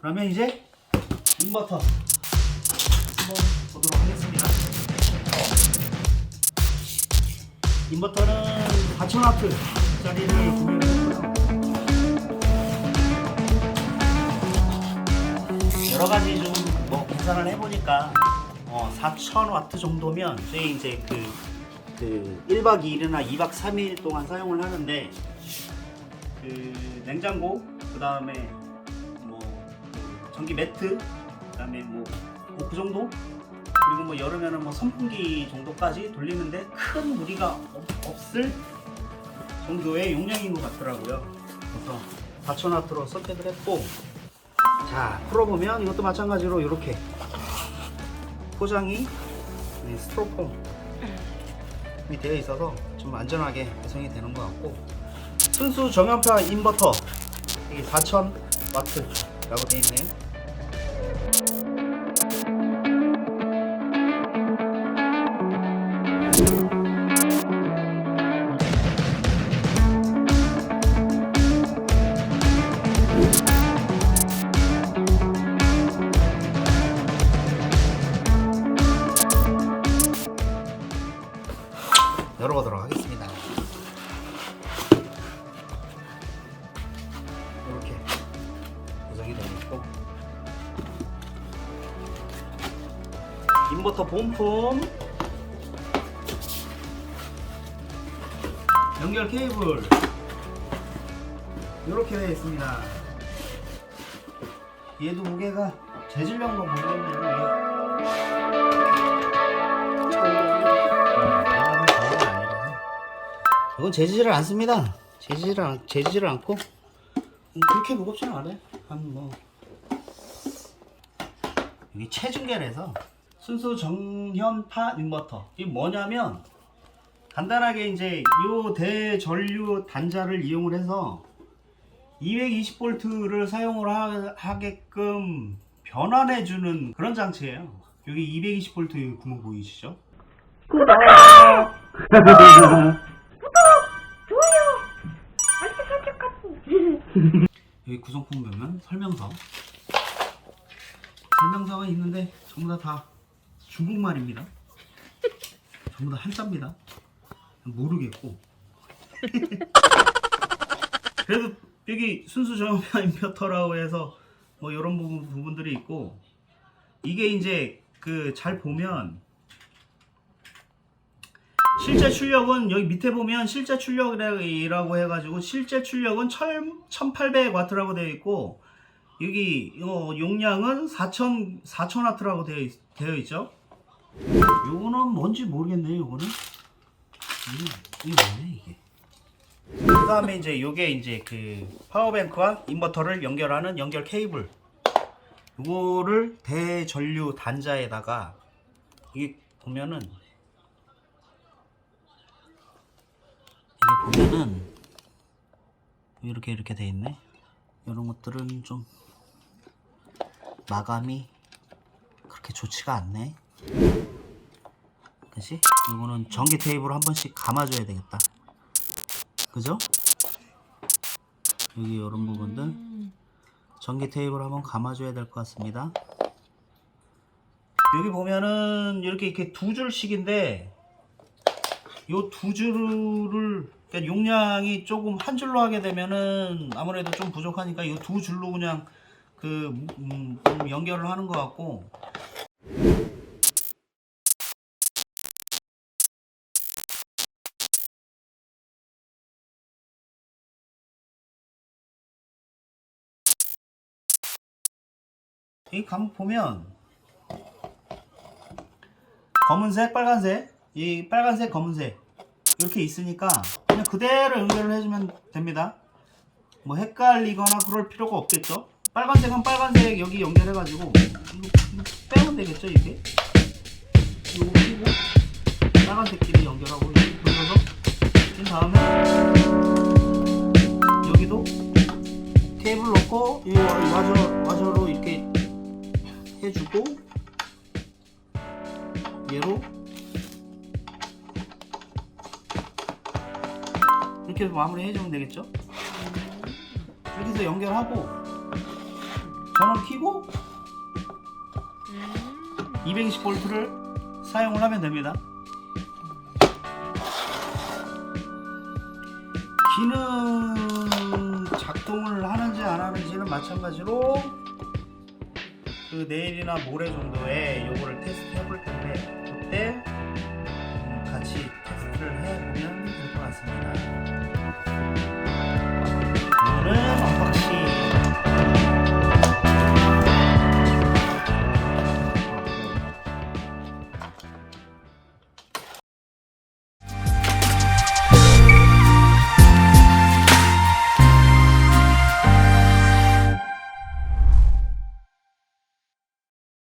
그러면 이제 인버터 한번 보도록 하겠습니다. 인버터는 4,000W짜리를 구매를 했고요. 여러 가지 좀 뭐 계산을 해보니까 어, 4,000W 정도면 저희 이제 그, 그 1박 2일이나 2박 3일 동안 사용을 하는데 그 냉장고 그 다음에 뭐 전기 매트 그다음에 뭐그 정도 그리고 뭐 여름에는 뭐 선풍기 정도까지 돌리는데 큰 무리가 없- 없을 정도의 용량인 것 같더라고요. 그래서 4,000W로 선택을 했고 자 풀어보면 이것도 마찬가지로 이렇게 포장이 네, 스티로폼이 되어 있어서 좀 안전하게 배송이 되는 것 같고 순수 정연파 인버터 이게 4000W라고 되어 있네요. 열어보도록 하겠습니다. 이렇게 구성이 되어 있고 인버터 본품 연결 케이블 이렇게 되어 있습니다. 얘도 무게가 재질량도 모르겠네 이건 재지를 않습니다. 재지를 안, 재지를 않고 음, 그렇게 무겁지는 않아요. 한뭐 여기 체중계에서 순수 정현파 인버터 이게 뭐냐면 간단하게 이제 요 대전류 단자를 이용을 해서 220V를 사용을 하, 하게끔 변환해 주는 그런 장치예요. 여기 220V 구멍 보이시죠? 여기 구성품 보면 설명서. 설명서가 있는데 전부 다, 다 중국말입니다. 전부 다 한자입니다. 모르겠고. 그래도 여기 순수 저용파 인버터라고 해서 뭐 이런 부분, 부분들이 있고. 이게 이제 그 잘 보면 실제 출력은 여기 밑에 보면 실제 출력이라고 해가지고 실제 출력은 1800W라고 되어 있고 여기 어, 용량은 4000 4000W라고 되어, 있, 되어 있죠. 요거는 뭔지 모르겠네요. 요거는 이게, 이게 뭐냐 이게. 그 다음에 이제 요게 이제 그 파워뱅크와 인버터를 연결하는 연결 케이블. 요거를 대전류 단자에다가 이게 보면은 이게 보면은 이렇게 이렇게 돼 있네. 이런 것들은 좀 마감이 그렇게 좋지가 않네. 그치? 이거는 전기 테이프를 한 번씩 감아줘야 되겠다. 그죠? 여기 이런 부분들 전기 테이프를 한번 감아줘야 될 것 같습니다. 여기 보면은 이렇게 이렇게 두 줄씩인데 요 두 줄을 그러니까 용량이 조금 한 줄로 하게 되면은 아무래도 좀 부족하니까 이 두 줄로 그냥 그 음, 음, 연결을 하는 것 같고. 이 감 보면 검은색, 빨간색, 이 빨간색, 검은색 이렇게 있으니까 그냥 그대로 연결을 해주면 됩니다. 뭐 헷갈리거나 그럴 필요가 없겠죠. 빨간색은 빨간색 여기 연결해가지고 이거, 이거 빼면 되겠죠 이게. 이거 끼고 빨간색끼리 연결하고 이렇게 돌려서 그 다음에 여기도 케이블 넣고 이 와저 와저로 이렇게 해주고 얘로 이렇게 마무리 해주면 되겠죠? 여기서 연결하고 전원 켜고 220V를 사용을 하면 됩니다. 기능 작동을 하는지 안 하는지는 마찬가지로 그 내일이나 모레 정도에 요거를 테스트 해볼 텐데